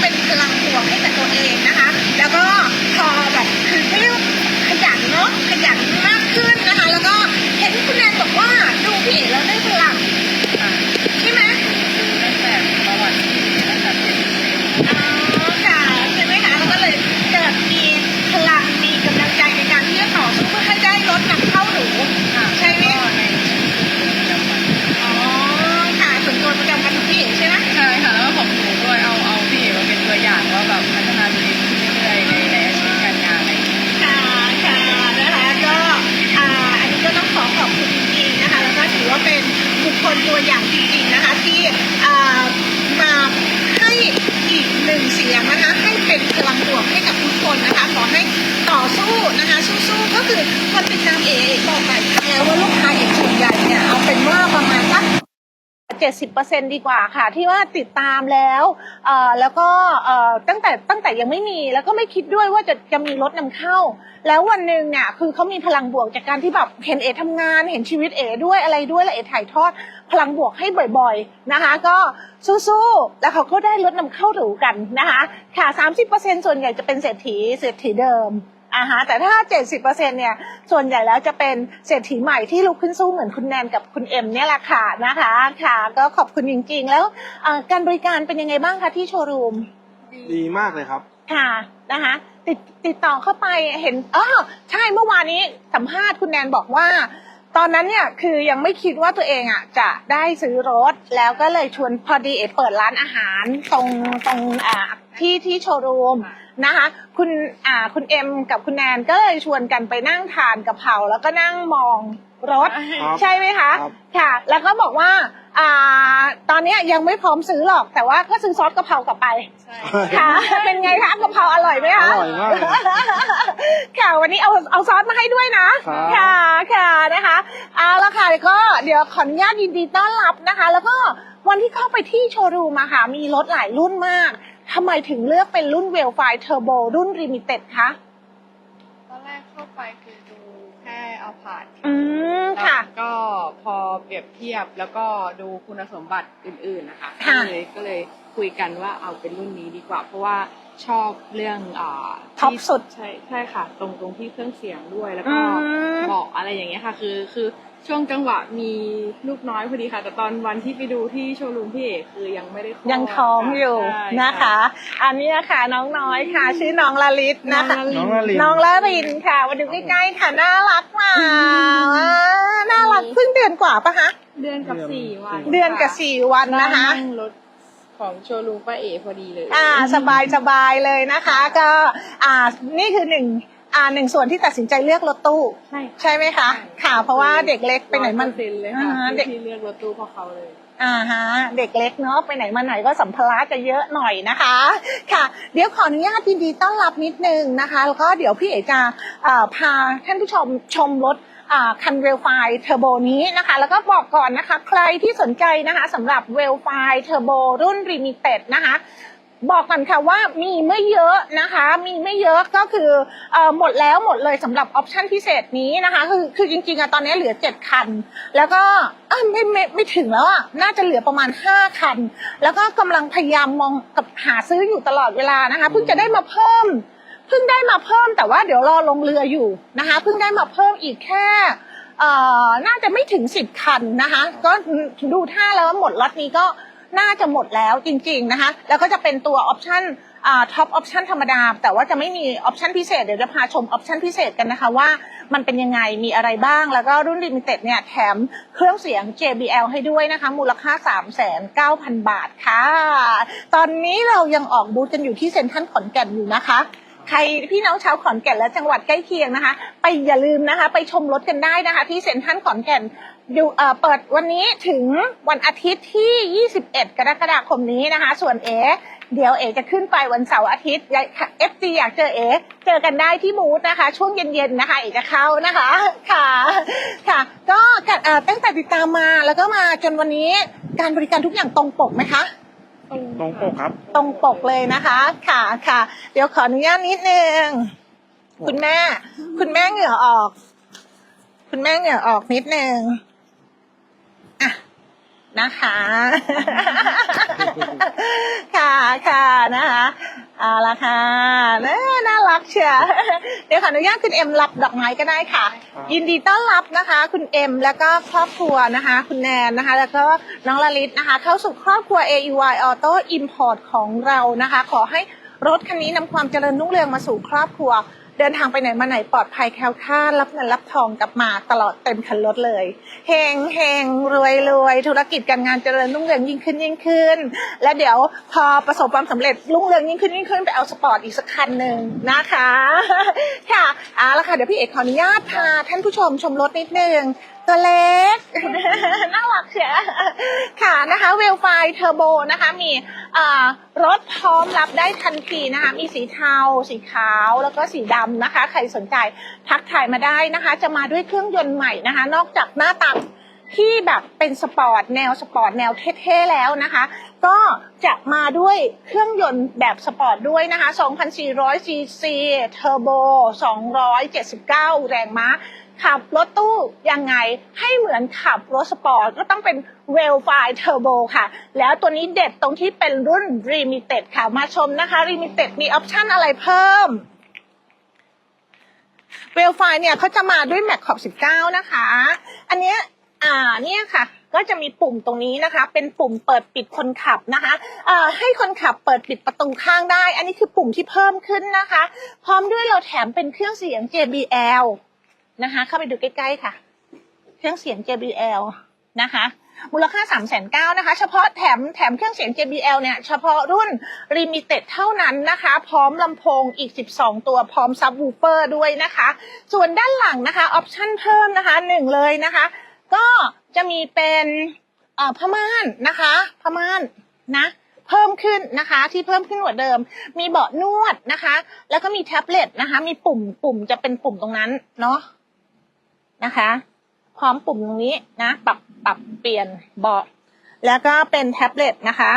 เป็นพลังบวกให้กับตัวเองนะคะ แล้วก็พอแบบคือเรียกขยันเนาะขยันมากขึ้นนะคะ แล้วก็เห็นคุณแนนบอกว่าดูพี่แล้วได้ ตัวอย่างจริงๆนะคะที่มาให้อีกหนึ่งเสียงนะคะให้เป็นพลังบวกให้กับทุกคนนะคะขอให้ต่อสู้นะคะสู้ๆก็คือคนเป็นนางเอกบอกไปแล้วว่าโลก 70%ดีกว่าค่ะ ที่ว่าติดตามแล้วแล้วก็ตั้งแต่ตั้งแต่ยังไม่มีแล้วก็ไม่คิดด้วยว่าจะจะมีรถนำเข้า แล้ววันหนึ่งเนี่ยคือเขามีพลังบวกจากการที่แบบเห็นเอทำงาน เห็นชีวิตเอด้วยอะไรด้วยและเอถ่ายทอด พลังบวกให้บ่อยๆนะคะ ก็สู้ๆแล้วเขาก็ได้รถนำเข้าถูกกันนะคะค่ะ30%ส่วนใหญ่จะเป็นเศรษฐีเศรษฐีเดิม อ่าฮะแต่ถ้าเจ็ดสิบเปอร์เซ็นเนี่ยส่วนใหญ่แล้วจะเป็นเศรษฐีใหม่ที่ลุกขึ้นสู้เหมือนคุณแนนกับคุณเอ็มเนี่ยแหละค่ะนะคะค่ะก็ขอบคุณจริงๆ แล้วเอ่อการบริการเป็นยังไงบ้างคะที่โชว์รูม ดีมากเลยครับ ค่ะนะคะติดติดต่อเข้าไปเห็นอ๋อใช่เมื่อวานนี้สัมภาษณ์คุณแนนบอกว่า ตอนนั้นเนี่ยคือยังไม่คิดว่าตัวเองอะจะได้ซื้อรถ แล้วก็เลยชวนพอดีเอเปิดร้านอาหารตรงตรงอ่าที่ที่โชว์รูมนะคะคุณอ่าคุณเอ็มกับคุณแนนก็เลยชวนกันไปนั่งทานกะเพราแล้วก็นั่งมองรถครับใช่ไหมคะครับ ค่ะ แล้วก็บอกว่าอ่าตอนเนี้ยยังไม่พร้อมซื้อหรอก แต่ว่าก็ซื้อซอสกะเพรากลับไปค่ะ เป็นไงคะกะเพราอร่อยไหมอคะ ร่อยมากเลย ค่ะวันนี้เอาเอาซอสมาให้ด้วยนะ ครับ ค่ะค่ะนะคะเอาละค่ะก็เดี๋ยวขออนุญาตยินดีต้อนรับนะคะ แล้วก็วันที่เข้าไปที่โชว์รูมอะค่ะมีรถหลายรุ่นมากทำไมถึงเลือกเป็นรุ่นเวลไฟเทอร์โบรุ่นลิมิเต็ดคะตอนแรกเข้าไปคือดูแค่เอาผ่านอืมค่ะ แล้วก็พอเปรียบเทียบแล้วก็ดูคุณสมบัติอื่นๆนะคะ ค่ะ ก็เลยก็เลยคุยกันว่าเอาเป็นรุ่นนี้ดีกว่า เพราะว่า ชอบเรื่องอ่าท็อปที่สุด ใช่ใช่ค่ะ ตรงตรงที่เครื่องเสียงด้วยแล้วอืก็มเบาะอะไรอย่างเงี้ยค่ะ คือคือช่วงจังหวะมีลูกน้อยพอดีค่ะ แต่ตอนวันที่ไปดูที่โชว์รูมพี่เอกคือยังไม่ได้คลอดยังท้องอยู่ใช่นะคะ อันนี้นะคะน้องน้อยค่ะ ชื่อน้องลลิตน้อนะงคะละลิน้องละลิน น้องละรินค่ะมาดูใกล้ๆค่ะน่ารักมากอ่าน่ารักเพิ่งเดือนกว่าปะคะ เดือนกับสี่วันเดือนกับสี่วันนะคะนั่งรถ ของโชว์รูมป้าเอพอดีเลย อ่าสบายสบายเลยนะคะ ก็อ่านี่คือหนึ่งอ่าหนึ่งส่วนที่ตัดสินใจเลือกรถตู้ ใช่ใช่ไหมคะค่ะเพราะว่าเด็กเล็กไปไหนมัน ร้อยเปอร์เซ็นต์เลยอ่าค่ะเด็ก ที่เลือกรถตู้เพราะเขาเลย อ่าฮะเด็กเล็กเนาะไปไหนมาไหนก็สัมภาระจะเยอะหน่อยนะคะ ค่ะ เดี๋ยวขออนุญาตยินดีต้อนรับนิดนึงนะคะ แล้วก็เดี๋ยวพี่เอกจะเอ่อพาท่านผู้ชมชมรถอ่า คันเวลไฟเทอร์โบนี้นะคะ แล้วก็บอกก่อนนะคะใครที่สนใจนะคะสำหรับเวลไฟเทอร์โบรุ่นลิมิเต็ดนะคะบอกกันค่ะว่ามีไม่เยอะนะคะ มีไม่เยอะก็คืออหมดแล้วหมดเลยสำหรับออปชันพิเศษนี้นะคะ คือคือจริงๆอะตอนนี้เหลือเจ็ดคัน แล้วก็ไม่ไม่ไม่ถึงแล้วอะน่าจะเหลือประมาณห้าคัน แล้วก็กำลังพยายามมองกับหาซื้ออยู่ตลอดเวลานะคะเพิ่งจะได้มาเพิ่ม พิ่งได้มาเพิ่มแต่ว่าเดี๋ยวรอลงเรืออยู่นะคะเพิ่งได้มาเพิ่มอีกแค่เอ่อน่าจะไม่ถึงสิบคันนะคะ ก็ดูท่าแล้วว่าหมดล็อตนี้ก็น่าจะหมดแล้วจริงๆนะคะ แล้วก็จะเป็นตัวออปชั่นท็อปออปชั่นธรรมดา แต่ว่าจะไม่มีออปชั่นพิเศษ เดี๋ยวจะพาชมออปชั่นพิเศษกันนะคะว่ามันเป็นยังไงมีอะไรบ้าง แล้วก็รุ่นลิมิเต็ดเนี่ยแถมเครื่องเสียง JBL ให้ด้วยนะคะ มูลค่า 3,900บาทค่ะ ตอนนี้เรายังออกบูธกันอยู่ที่เซ็นทรัลขอนแก่นอยู่นะคะ ใครพี่น้องชาวขอนแก่นและจังหวัดใกล้เคียงนะคะ ไปอย่าลืมนะคะ ไปชมรถกันได้นะคะ ที่เซ็นทรัลขอนแก่นอยู่เปิดวันนี้ถึงวันอาทิตย์ที่ 21 กรกฎาคมนี้นะคะ ส่วนเอเดี๋ยวเอจะขึ้นไปวันเสาร์อาทิตย์เอฟซีอยากเจอเอเจอกันได้ที่บูธนะคะ ช่วงเย็นๆนะคะ เอจะเข้านะคะค่ะค่ะ ก็ตั้งแต่ติดตามมาแล้วก็มาจนวันนี้การบริการทุกอย่างตรงปกไหมคะ ตรงปกครับ ตรงปกเลยนะคะ ค่ะค่ะ เดี๋ยวขออนุญาตนิดนึง คุณแม่ คุณแม่เหงื่อออก คุณแม่เหงื่อออกนิดนึงอะนะคะ ค่ะค่ะนะคะ เอาละค่ะน่าน่ารักเชียวเดี๋ยวขออนุญาตคุณเอ็มรับดอกไม้ก็ได้ค่ะครับยินดีต้อนรับนะคะ คุณเอ็มแล้วก็ครอบครัวนะคะ คุณแนนนะคะ แล้วก็น้องลลิตนะคะ เข้าสู่ครอบครัว AUI Auto Import ของเรานะคะ ขอให้รถคันนี้นำความเจริญรุ่งเรืองมาสู่ครอบครัว เดินทางไปไหนมาไหนปลอดภัยแคล้วคลาดรับเงินรับทองกลับมาตลอดเต็มคันรถเลยเฮงเฮงรวยรวยธุรกิจการงานเจริญรุ่งเรืองยิ่งขึ้นยิ่งขึ้น และเดี๋ยวพอประสบความสำเร็จรุ่งเรืองยิ่งขึ้นยิ่งขึ้นไปเอาสปอร์ตอีกสักคันหนึ่งนะคะค่ะเอาละค่ะเดี๋ยวพี่เอกขออนุญาตพาท่านผู้ชมชมรถนิดนึงตัวเล็ก น่ารักเชียวค่ะนะคะเวลไฟเทอร์โบนะคะ มีอ่ารถพร้อมรับได้ทันทีนะคะ มีสีเทา สีขาว แล้วก็สีดำนะคะ ใครสนใจทักถ่ายมาได้นะคะ จะมาด้วยเครื่องยนต์ใหม่นะคะ นอกจากหน้าตาที่แบบเป็นสปอร์ตแนวสปอร์ตแนวเท่ๆแล้วนะคะ ก็จะมาด้วยเครื่องยนต์แบบสปอร์ตด้วยนะคะ 2,400ซีซีเทอร์โบ 279 แรงม้า ขับรถตู้ยังไงให้เหมือนขับรถสปอร์ตก็ต้องเป็นเวลไฟเทอร์โบค่ะ แล้วตัวนี้เด็ดตรงที่เป็นรุ่น r ีมิเต็ดค่ะ มาชมนะคะ r ีมิเต็ดมีออปชันอะไรเพิ่มเวลไฟเนี่ยเขาจะมาด้วยแม็กขอบ19 นะคะ อันเนี้ยอ่าเนี่ยค่ะก็จะมีปุ่มตรงนี้นะคะ เป็นปุ่มเปิดปิดคนขับนะคะอ่าให้คนขับเปิดปิดประตูข้างได้ อันนี้คือปุ่มที่เพิ่มขึ้นนะคะ พร้อมด้วยเราแถมเป็นเครื่องเสียง JBL นะคะ เข้าไปดูใกล้ๆค่ะ เครื่องเสียง JBL นะคะ มูลค่า3 9 0 0 0นนะคะ เฉพาะแถมแถมเครื่องเสียง JBL เนี่ย เฉพาะรุ่น Limited เท่านั้นนะคะ พร้อมลำโพงอีก 12 ตัวพร้อมซับวูเฟอร์ด้วยนะคะ ส่วนด้านหลังนะคะออปชั่นเพิ่มนะคะหนึ่งเลยนะคะ ก็จะมีเป็นผ้าม่านนะคะผ้าม่านนะเพิ่มขึ้นนะคะที่เพิ่มขึ้นกว่าเดิม มีเบาะนวดนะคะ แล้วก็มีแท็บเล็ตนะคะ มีปุ่มปุ่มจะเป็นปุ่มตรงนั้นเนาะ นะคะ พร้อมปุ่มตรงนี้นะ ปรับปรับเปลี่ยนเบาะแล้วก็เป็นแท็บเล็ตนะคะ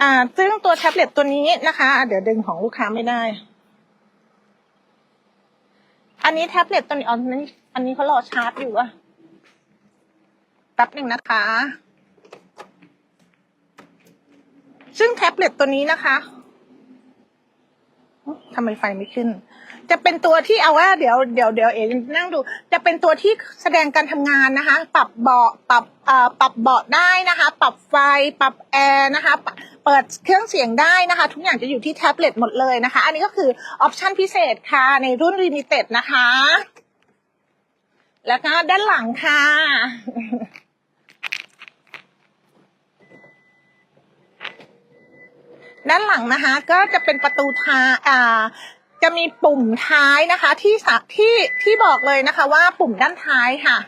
อ่า ซึ่งตัวแท็บเล็ตตัวนี้นะคะ เดี๋ยวดึงของลูกค้าไม่ได้ อันนี้แท็บเล็ตตัวนี้อันนี้อันนี้เขารอชาร์จอยู่อะแป๊บหนึ่งนะคะ ซึ่งแท็บเล็ตตัวนี้นะคะ ทำไมไฟไม่ขึ้น จะเป็นตัวที่เอาว่าเดี๋ยวเดี๋ยวเดี๋ยวเอ๋นั่งดู จะเป็นตัวที่แสดงการทำงานนะคะ ปรับเบาะปรับเอ่อปรับเบาะได้นะคะ ปรับไฟ ปรับแอร์นะคะ เปิดเครื่องเสียงได้นะคะ ทุกอย่างจะอยู่ที่แท็บเล็ตหมดเลยนะคะ อันนี้ก็คือออปชันพิเศษค่ะ ในรุ่น Limited นะคะ แล้วก็ด้านหลังค่ะ ด้านหลังนะคะ ก็จะเป็นประตูท้าอ่าจะมีปุ่มท้ายนะคะที่สะที่ที่บอกเลยนะคะว่าปุ่มด้านท้ายค่ะ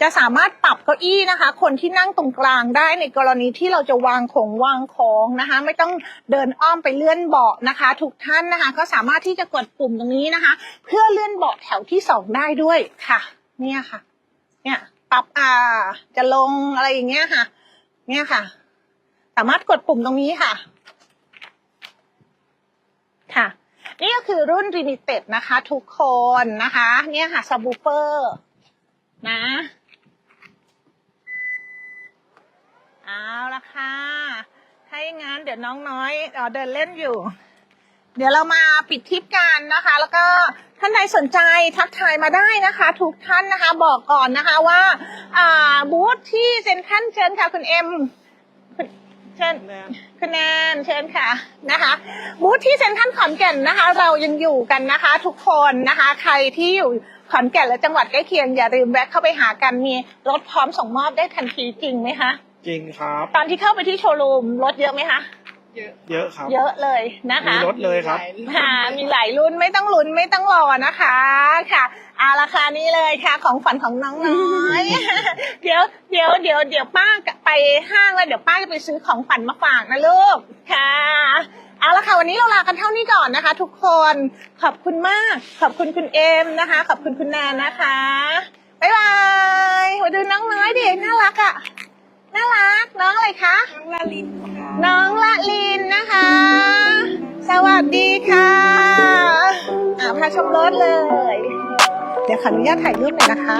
จะสามารถปรับเก้าอี้นะคะ คนที่นั่งตรงกลางได้ในกรณีที่เราจะวางของวางของนะคะ ไม่ต้องเดินอ้อมไปเลื่อนเบาะนะคะ ทุกท่านนะคะ ก็สามารถที่จะกดปุ่มตรงนี้นะคะ เพื่อเลื่อนเบาะแถวที่สองได้ด้วยค่ะ เนี่ยค่ะ เนี่ยปรับอ่า จะลงอะไรอย่างเงี้ยค่ะ เนี่ยค่ะ สามารถกดปุ่มตรงนี้ค่ะ ค่ะ นี่ก็คือรุ่น Limited นะคะ ทุกคนนะคะ เนี่ยค่ะซับ w ูเฟอร์นะเอาละค่ะ ถ้าอย่างนั้นเดี๋ยวน้องน้อยเอเดินเล่นอยู่ เดี๋ยวเรามาปิดทริปกันนะคะ แล้วก็ท่านใดสนใจทักทายมาได้นะคะ ทุกท่านนะคะบอกก่อนนะคะว่าบูธที่เซ็นทรัลเชิญค่ะคุณเอ็ม เชิญคุณแนนเชิญค่ะนะคะบูธที่เซ็นทรัลขอนแก่นนะคะ เรายังอยู่กันนะคะ ทุกคนนะคะ ใครที่อยู่ขอนแก่นและจังหวัดใกล้เคียงอย่าลืมแวะเข้าไปหากันมีรถพร้อมส่งมอบได้ทันทีจริงไหมคะ จริงครับ ตอนที่เข้าไปที่โชว์รูมรถเยอะไหมคะ เยอะเยอะครับ เยอะเลยนะคะ มีรถเลยครับค่ะมีหลายรุ่นไม่ต้องลุ้นไม่ต้องรอนะคะค่ะเอาราคานี้เลยค่ะของฝันของน้องน้อย เดี๋ยวเดี๋ยวเดี๋ยวเดี๋ยวป้าไปห้างแล้วเดี๋ยวป้าจะไปซื้อของฝันมาฝากนะลูกค่ะเอาละค่ะวันนี้เราลากันเท่านี้ก่อนนะคะ ทุกคนขอบคุณมาก ขอบคุณคุณเอมนะคะ ขอบคุณคุณแนนนะคะบ๊ายบายมาดูน้องน้อยดิน่ารักอะ่ะ น่ารัก น้องอะไรคะ น้องลาลินค่ะ น้องละลินนะคะ สวัสดีค่ะอ่าพาชมรถเลย เดี๋ยวขออนุญาตถ่ายรูปหน่อยนะคะ